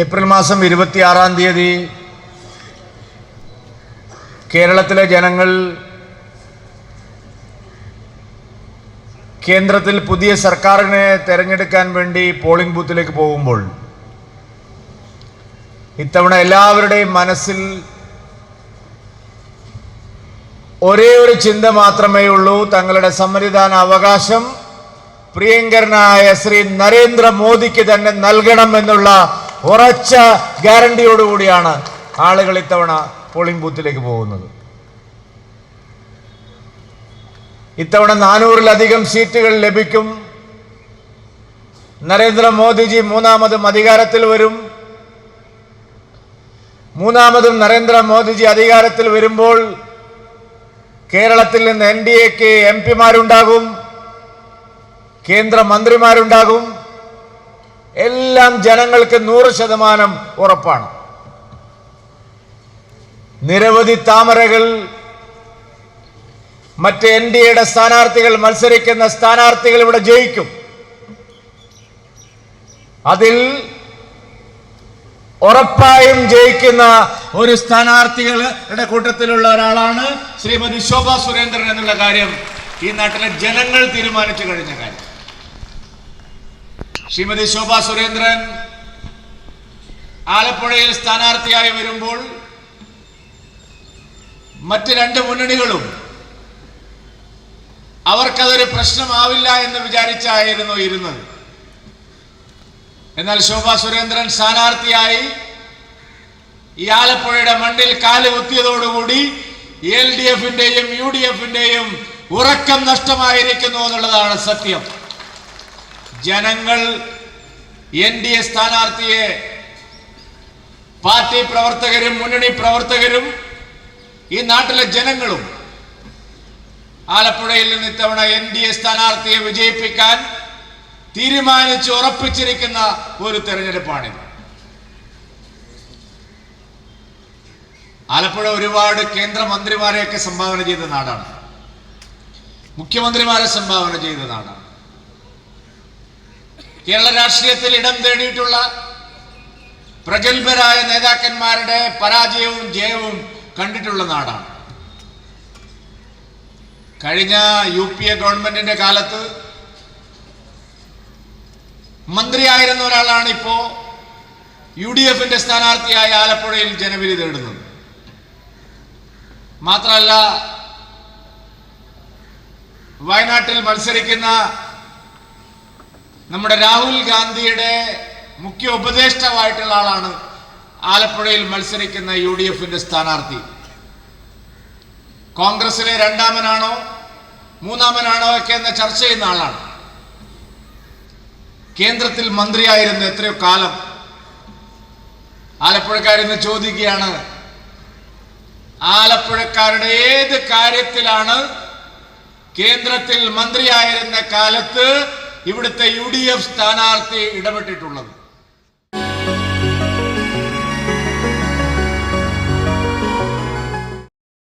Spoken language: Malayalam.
ഏപ്രിൽ മാസം ഇരുപത്തിയാറാം തീയതി കേരളത്തിലെ ജനങ്ങൾ കേന്ദ്രത്തിൽ പുതിയ സർക്കാരിനെ തെരഞ്ഞെടുക്കാൻ വേണ്ടി പോളിംഗ് ബൂത്തിലേക്ക് പോകുമ്പോൾ ഇത്തവണ എല്ലാവരുടെയും മനസ്സിൽ ഒരേ ഒരു ചിന്ത മാത്രമേ ഉള്ളൂ. തങ്ങളുടെ സമ്മതിദാന അവകാശം പ്രിയങ്കരനായ ശ്രീ നരേന്ദ്രമോദിക്ക് തന്നെ നൽകണം എന്നുള്ള ഉറച്ച ഗ്യാരണ്ടിയോടുകൂടിയാണ് ആളുകൾ ഇത്തവണ പോളിംഗ് ബൂത്തിലേക്ക് പോകുന്നത്. ഇത്തവണ നാനൂറിലധികം സീറ്റുകൾ ലഭിക്കും. നരേന്ദ്രമോദിജി മൂന്നാമതും അധികാരത്തിൽ വരും. മൂന്നാമതും നരേന്ദ്രമോദിജി അധികാരത്തിൽ വരുമ്പോൾ കേരളത്തിൽ നിന്ന് എൻ ഡി എക്ക് എം പിമാരുണ്ടാകും. കേന്ദ്രമന്ത്രിമാരുണ്ടാകും. എല്ലാം ജനങ്ങൾക്ക് നൂറ് ശതമാനം ഉറപ്പാണ്. നിരവധി താമരകൾ മറ്റ് എൻ ഡി എയുടെ സ്ഥാനാർത്ഥികൾ മത്സരിക്കുന്ന സ്ഥാനാർത്ഥികൾ ഇവിടെ ജയിക്കും. അതിൽ ഉറപ്പായും ജയിക്കുന്ന ഒരു സ്ഥാനാർത്ഥികളുടെ കൂട്ടത്തിലുള്ള ഒരാളാണ് ശ്രീമതി ശോഭ സുരേന്ദ്രൻ എന്നുള്ള കാര്യം ഈ നാട്ടിലെ ജനങ്ങൾ തീരുമാനിച്ചു കഴിഞ്ഞ കാര്യം. ശ്രീമതി ശോഭ സുരേന്ദ്രൻ ആലപ്പുഴയിൽ സ്ഥാനാർത്ഥിയായി വരുമ്പോൾ മറ്റ് രണ്ട് മുന്നണികളും അവർക്കതൊരു പ്രശ്നമാവില്ല എന്ന് വിചാരിച്ചായിരുന്നു ഇരുന്നത്. എന്നാൽ ശോഭ സുരേന്ദ്രൻ സ്ഥാനാർത്ഥിയായി ഈ ആലപ്പുഴയുടെ മണ്ണിൽ കാൽ കുത്തിയതോടുകൂടി എൽ ഡി എഫിന്റെയും യു ഡി എഫിന്റെയും ഉറക്കം നഷ്ടമായിരിക്കുന്നു എന്നുള്ളതാണ് സത്യം. ജനങ്ങൾ എൻ ഡി എ സ്ഥാനാർത്ഥിയെ പാർട്ടി പ്രവർത്തകരും മുന്നണി പ്രവർത്തകരും ഈ നാട്ടിലെ ജനങ്ങളും ആലപ്പുഴയിൽ നിന്ന് ഇത്തവണ എൻ ഡി എ സ്ഥാനാർത്ഥിയെ വിജയിപ്പിക്കാൻ തീരുമാനിച്ച് ഉറപ്പിച്ചിരിക്കുന്ന ഒരു തെരഞ്ഞെടുപ്പാണിത്. ആലപ്പുഴ ഒരുപാട് കേന്ദ്രമന്ത്രിമാരെയൊക്കെ സംഭാവന ചെയ്ത നാടാണ്. മുഖ്യമന്ത്രിമാരെ സംഭാവന ചെയ്ത നാടാണ്. കേരള രാഷ്ട്രീയത്തിൽ ഇടം തേടിയിട്ടുള്ള പ്രഗത്ഭരായ നേതാക്കന്മാരുടെ പരാജയവും ജയവും കണ്ടിട്ടുള്ള നാടാണ്. കഴിഞ്ഞ യു പി എ ഗവൺമെന്റിന്റെ കാലത്ത് മന്ത്രിയായിരുന്ന ഒരാളാണ് ഇപ്പോ യു ഡി എഫിന്റെ സ്ഥാനാർത്ഥിയായ ആലപ്പുഴയിൽ ജനവിധി തേടുന്നത്. മാത്രമല്ല വയനാട്ടിൽ മത്സരിക്കുന്ന നമ്മുടെ രാഹുൽ ഗാന്ധിയുടെ മുഖ്യ ഉപദേഷ്ടാവായിട്ടുള്ള ആളാണ് ആലപ്പുഴയിൽ മത്സരിക്കുന്ന യു ഡി എഫിന്റെ സ്ഥാനാർത്ഥി. കോൺഗ്രസിലെ രണ്ടാമനാണോ മൂന്നാമനാണോ ഒക്കെ എന്ന് ചർച്ച ചെയ്യുന്ന ആളാണ്. കേന്ദ്രത്തിൽ മന്ത്രിയായിരുന്നു എത്രയോ കാലം ആലപ്പുഴക്കാരെന്ന് ചോദിക്കുകയാണ് ആലപ്പുഴക്കാരുടെ ഏത് കാര്യത്തിലാണ് കേന്ദ്രത്തിൽ മന്ത്രിയായിരുന്ന കാലത്ത് ഇവിടുത്തെ യു ഡി എഫ് സ്ഥാനാർത്ഥി ഇടപെട്ടിട്ടുള്ളത്.